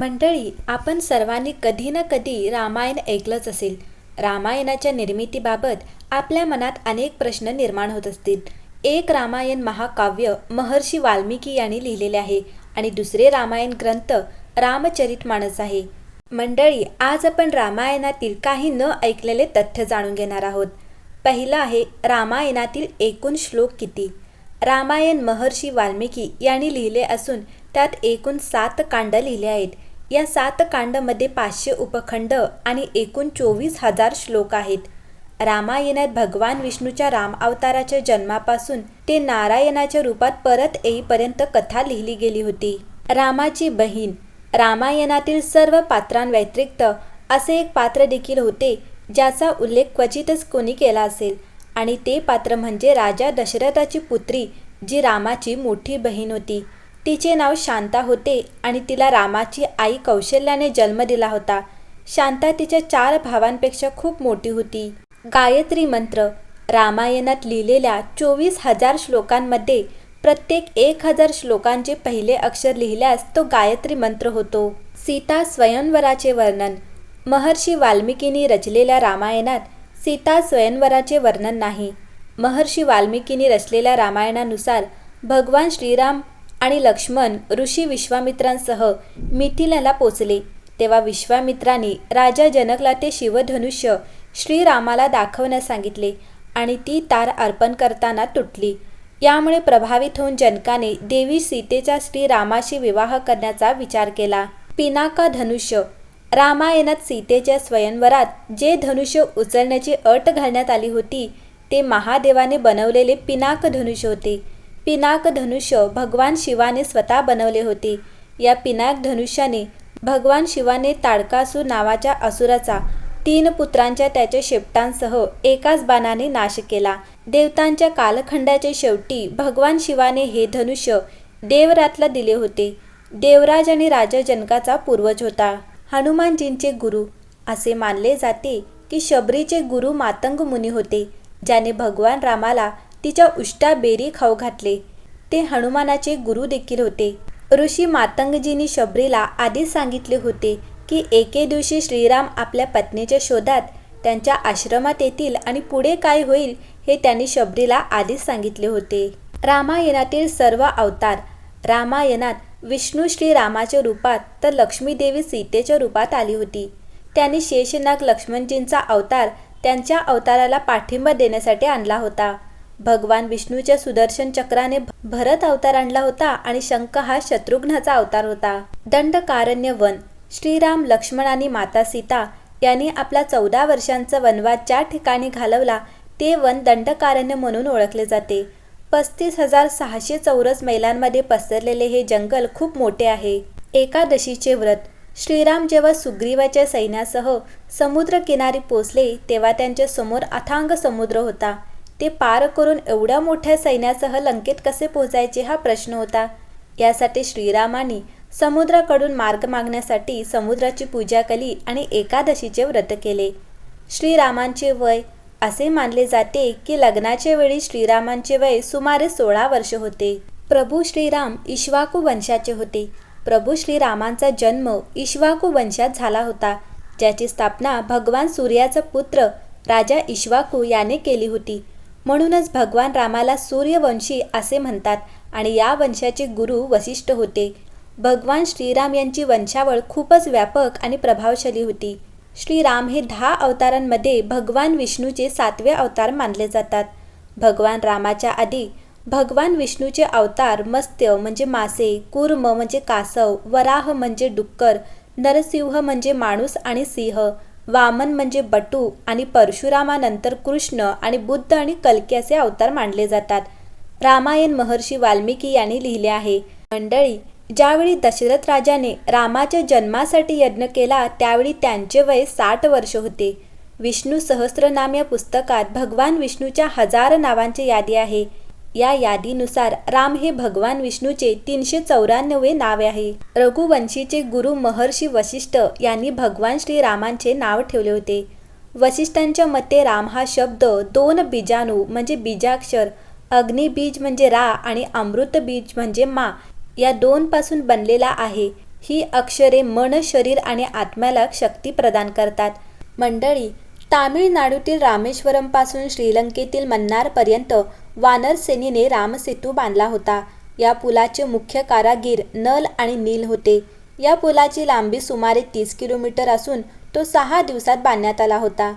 मंडळी आपण सर्वांनी कधी ना कधी रामायण ऐकलंच असेल. रामायणाच्या निर्मितीबाबत आपल्या मनात अनेक प्रश्न निर्माण होत असतील. एक रामायण महाकाव्य महर्षी वाल्मिकी यांनी लिहिलेले आहे आणि दुसरे रामायण ग्रंथ रामचरित माणस आहे. मंडळी आज आपण रामायणातील काही न ऐकलेले तथ्य जाणून घेणार आहोत. पहिलं आहे रामायणातील एकूण श्लोक किती? रामायण महर्षी वाल्मिकी यांनी लिहिले असून त्यात एकूण सात कांड लिहिले आहेत. या सात कांडमध्ये पाचशे उपखंड आणि एकूण चोवीस हजार श्लोक आहेत. रामायणात भगवान विष्णूच्या राम अवताराच्या जन्मापासून ते नारायणाच्या रूपात परत येईपर्यंत कथा लिहिली गेली होती. रामाची बहीण रामायणातील सर्व पात्रांव्यतिरिक्त असे एक पात्र देखील होते ज्याचा उल्लेख क्वचितच कोणी केला असेल. आणि ते पात्र म्हणजे राजा दशरथाची पुत्री जी रामाची मोठी बहीण होती. तिचे नाव शांता होते आणि तिला रामाची आई कौशल्याने जन्म दिला होता. शांता तिच्या चार भावांपेक्षा खूप मोठी होती. गायत्री मंत्र रामायणात लिहिलेल्या चोवीस हजार श्लोकांमध्ये प्रत्येक एक हजार श्लोकांचे पहिले अक्षर लिहिल्यास तो गायत्री मंत्र होतो. सीता स्वयंवराचे वर्णन. महर्षी वाल्मिकींनी रचलेल्या रामायणात सीता स्वयंवराचे वर्णन नाही. महर्षी वाल्मिकींनी रचलेल्या रामायणानुसार भगवान श्रीराम आणि लक्ष्मण ऋषी विश्वामित्रांसह मिथिलाला पोचले. तेव्हा विश्वामित्रांनी राजा जनकला ते शिवधनुष्य श्रीरामाला दाखवण्यास सांगितले आणि ती तार अर्पण करताना तुटली. यामुळे प्रभावित होऊन जनकाने देवी सीतेचा श्रीरामाशी विवाह करण्याचा विचार केला. पिनाका धनुष्य. रामायणात सीतेच्या स्वयंवरात जे धनुष्य उचलण्याची अट घालण्यात आली होती ते महादेवाने बनवलेले पिनाक धनुष्य होते. पिनाक धनुष्य भगवान शिवाने स्वतः बनवले होते. या पिनाक धनुष्याने भगवान शिवाने ताडकासूर नावाच्या असुराचा तीन पुत्रांच्या त्याच्या शेपटांसह एकाच बाणाने नाश केला. देवतांच्या कालखंडाच्या शेवटी भगवान शिवाने हे धनुष्य देवरातला दिले होते. देवराज आणि राजा जनकाचा पूर्वज होता. हनुमानजींचे गुरु असे मानले जाते की शबरीचे गुरु मातंग मुनी होते ज्याने भगवान रामाला तिच्या उष्टा बेरी खाऊ घातले. ते हनुमानाचे गुरु देखील होते. ऋषी मातंगजींनी शबरीला आधीच सांगितले होते की एके दिवशी श्रीराम आपल्या पत्नीच्या शोधात त्यांच्या आश्रमात येतील आणि पुढे काय होईल हे त्यांनी शबरीला आधीच सांगितले होते. रामायणातील सर्व अवतार रामायणात विष्णू श्रीरामाच्या रूपात तर लक्ष्मी देवी सीतेच्या रूपात आली होती. त्यांनी शेषनाग लक्ष्मणजींचा अवतार त्यांच्या अवताराला पाठिंबा देण्यासाठी आणला होता. भगवान विष्णूच्या सुदर्शन चक्राने भरत अवतार आणला होता आणि शंख हा शत्रुघ्नाचा अवतार होता. दंडकारण्य वन. श्रीराम लक्ष्मण आणि माता सीता यांनी आपला चौदा वर्षांचा वनवास ज्या ठिकाणी घालवला ते वन दंडकारण्य म्हणून ओळखले जाते. पस्तीस हजार सहाशे चौरस मैलांमध्ये पसरलेले हे जंगल खूप मोठे आहे. एकादशीचे व्रत. श्रीराम जेव्हा सुग्रीवाच्या सैन्यासह समुद्र किनारी पोचले तेव्हा त्यांच्यासमोर अथांग समुद्र होता. ते पार करून एवढ्या मोठ्या सैन्यासह लंकेत कसे पोहोचायचे हा प्रश्न होता. यासाठी श्रीरामाने समुद्राकडून मार्ग मागण्यासाठी समुद्राची पूजा केली आणि एकादशीचे व्रत केले. श्रीरामांचे वय असे मानले जाते की लग्नाच्या वेळी श्रीरामांचे वय सुमारे सोळा वर्ष होते. प्रभू श्रीराम इश्वाकू वंशाचे होते. प्रभू श्रीरामांचा जन्म इश्वाकू वंशात झाला होता ज्याची स्थापना भगवान सूर्याचा पुत्र राजा इश्वाकू याने केली होती. म्हणूनच भगवान रामाला सूर्यवंशी असे म्हणतात आणि या वंशाचे गुरु वशिष्ठ होते. भगवान श्रीराम यांची वंशावळ खूपच व्यापक आणि प्रभावशाली होती. श्रीराम हे दहा अवतारांमध्ये भगवान विष्णूचे सातवे अवतार मानले जातात. भगवान रामाच्या आधी भगवान विष्णूचे अवतार मत्स्य म्हणजे मासे कूर्म म्हणजे कासव वराह म्हणजे डुक्कर नरसिंह म्हणजे माणूस आणि सिंह वामन म्हणजे बटू आणि परशुरामानंतर कृष्ण आणि बुद्ध आणि कल्की असे अवतार मानले जातात. रामायण महर्षी वाल्मिकी यांनी लिहिले आहे. मंडळी ज्यावेळी दशरथ राजाने रामाच्या जन्मासाठी यज्ञ केला त्यावेळी त्यांचे वय साठ वर्ष होते. विष्णू सहस्रनाम या पुस्तकात भगवान विष्णूच्या हजार नावांची यादी आहे. या यादीनुसार राम हे भगवान विष्णूचे तीनशे चौऱ्याण्णवे नाव आहे. रघुवंशीचे गुरु महर्षी वशिष्ठ यांनी भगवान श्रीरामांचे नाव ठेवले होते. वशिष्ठांच्या मते राम हा शब्द दोन बीजाणू म्हणजे बीजाक्षर अग्निबीज म्हणजे रा आणि अमृत बीज म्हणजे मा या दोन पासून बनलेला आहे. ही अक्षरे मन शरीर आणि आत्म्याला शक्ती प्रदान करतात. मंडळी तामिळनाडूतील रामेश्वरमपासून श्रीलंकेतील मन्नारपर्यंत वानरसेनीने रामसेतू बांधला होता. या पुलाचे मुख्य कारागीर नल आणि नील होते. या पुलाची लांबी सुमारे तीस किलोमीटर असून तो सहा दिवसात बांधण्यात आला होता.